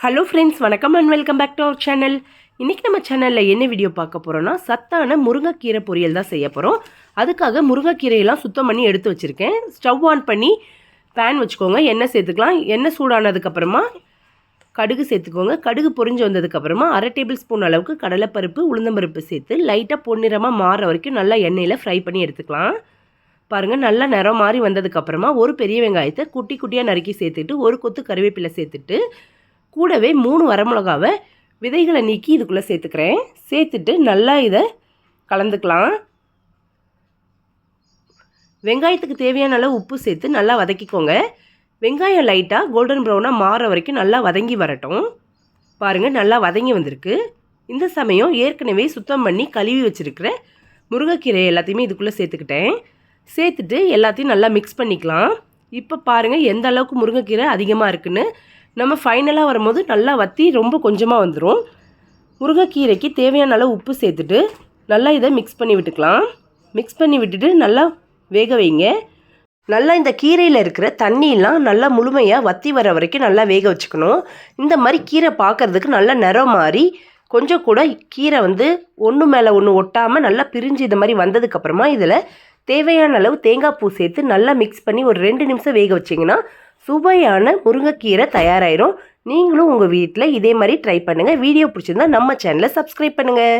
Hello friends வணக்கம் and welcome back to our channel இன்றைக்கி நம்ம சேனலில் என்ன வீடியோ பார்க்க போகிறோன்னா சத்தான முருங்கைக்கீரை பொரியல் தான் செய்ய போகிறோம் அதுக்காக முருங்கைக்கீரையெல்லாம் சுத்தம் பண்ணி எடுத்து வச்சுருக்கேன். ஸ்டவ் ஆன் பண்ணி பேன் வச்சுக்கோங்க. எண்ணெய் சேர்த்துக்கலாம். எண்ணெய் சூடானதுக்கப்புறமா கடுகு சேர்த்துக்கோங்க. கடுகு பொரிஞ்சு வந்ததுக்கப்புறமா அரை டேபிள் ஸ்பூன் அளவுக்கு கடலைப்பருப்பு உளுந்தம்பருப்பு சேர்த்து லைட்டாக பொன்னிறமாக மாற வரைக்கும் நல்லா எண்ணெயில் ஃப்ரை பண்ணி எடுத்துக்கலாம். பாருங்கள் நல்லா நிறம் மாறி வந்ததுக்கப்புறமா ஒரு பெரிய வெங்காயத்தை குட்டி குட்டியாக நறுக்கி சேர்த்துட்டு ஒரு கொத்து கருவேப்பிலை சேர்த்துட்டு கூடவே மூணு வரமிளகாவை விதைகளை நீக்கி இதுக்குள்ளே சேர்த்துக்கிறேன். சேர்த்துட்டு நல்லா இதை கலந்துக்கலாம். வெங்காயத்துக்கு தேவையான அளவு உப்பு சேர்த்து நல்லா வதக்கிக்கோங்க. வெங்காயம் லைட்டாக கோல்டன் ப்ரௌனாக மாற வரைக்கும் நல்லா வதங்கி வரட்டும். பாருங்கள் நல்லா வதங்கி வந்திருக்கு. இந்த சமயம் ஏற்கனவே சுத்தம் பண்ணி கழுவி வச்சுருக்கிற முருங்கைக்கீரை எல்லாத்தையுமே இதுக்குள்ளே சேர்த்துக்கிட்டேன். சேர்த்துட்டு எல்லாத்தையும் நல்லா மிக்ஸ் பண்ணிக்கலாம். இப்போ பாருங்கள் எந்த அளவுக்கு முருங்கைக்கீரை அதிகமாக இருக்குன்னு நம்ம ஃபைனலாக வரும்போது நல்லா வற்றி ரொம்ப கொஞ்சமாக வந்துடும் முருங்கைக்கீரைக்கு தேவையான அளவு உப்பு சேர்த்துட்டு நல்லா இதை மிக்ஸ் பண்ணி விட்டுக்கலாம். மிக்ஸ் பண்ணி விட்டுட்டு நல்லா வேக வைங்க. நல்லா இந்த கீரையில் இருக்கிற தண்ணியெலாம் நல்லா முழுமையாக வற்றி வர வரைக்கும் நல்லா வேக வச்சுக்கணும். இந்த மாதிரி கீரை பார்க்குறதுக்கு நல்லா நிறம் மாறி கொஞ்சம் கூட கீரை வந்து ஒன்று மேலே ஒன்று ஒட்டாமல் நல்லா பிரிஞ்சு இந்த மாதிரி வந்ததுக்கப்புறமா இதில் தேவையான அளவு தேங்காய் பூ சேர்த்து நல்லா மிக்ஸ் பண்ணி ஒரு ரெண்டு நிமிஷம் வேக வச்சிங்கன்னா சுவையான முருங்கைக்கீரை தயாராயிரும். நீங்களும் உங்கள் வீட்டில் இதே மாதிரி ட்ரை பண்ணுங்கள் வீடியோ பிடிச்சிருந்தா நம்ம சேனலை சப்ஸ்கிரைப் பண்ணுங்கள்